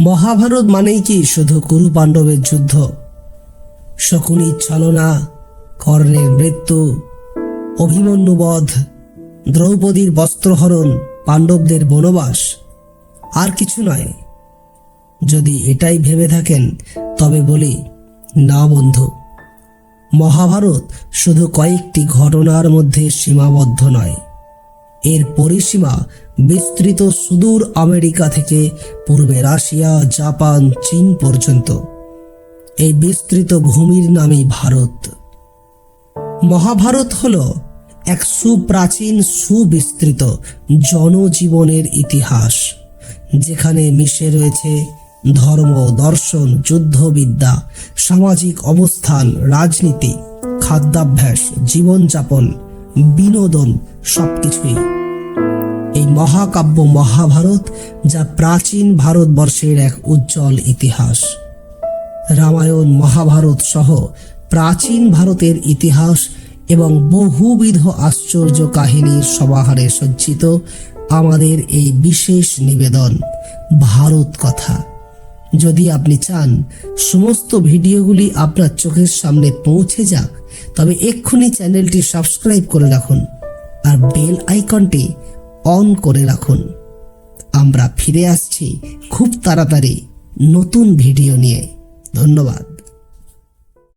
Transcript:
মহাভারত মানেই কি শুধু কুরু পাণ্ডবের যুদ্ধ? শকুনির ছলনা কর্ণের মৃত্যু অভিমন্যু বধ দ্রৌপদীর বস্ত্রহরণ, পাণ্ডবদের বনবাস, আর কিছু নয়। যদি এটাই ভেবে থাকেন, তবে বলি, না বন্ধু, মহাভারত শুধু কয়েকটি ঘটনার মধ্যে সীমাবদ্ধ নয়। এর পরিসীমা বিস্তৃত সুদূর আমেরিকা থেকে পূর্বে রাশিয়া, জাপান, চীন পর্যন্ত। এই বিস্তৃত ভূমির নামই ভারত। মহাভারত হল এক সুপ্রাচীন, সুবিস্তৃত জনজীবনের ইতিহাস, যেখানে মিশে রয়েছে ধর্ম, দর্শন, যুদ্ধবিদ্যা, সামাজিক অবস্থান, রাজনীতি, খাদ্যাভ্যাস, জীবনযাপন, বিনোদন, সবকিছুই। মহাকাব্য মহাভারত, যা প্রাচীন ভারতবর্ষের এক উজ্জ্বল ইতিহাস। রামায়ণ, মহাভারত সহ প্রাচীন ভারতের ইতিহাস এবং বহুবিধ আশ্চর্য কাহিনীর সমাহারে সজ্জিত আমাদের এই বিশেষ নিবেদন, ভারত কথা। যদি আপনি চান, সমস্ত ভিডিওগুলি আপনার চোখের সামনে পৌঁছে যাক, তবে এক্ষুনি চ্যানেলটি সাবস্ক্রাইব করে রাখুন, আর বেল আইকনটি অন করে রাখুন। আমরা ফিরে আসছি খুব তাড়াতাড়ি নতুন ভিডিও নিয়ে। ধন্যবাদ।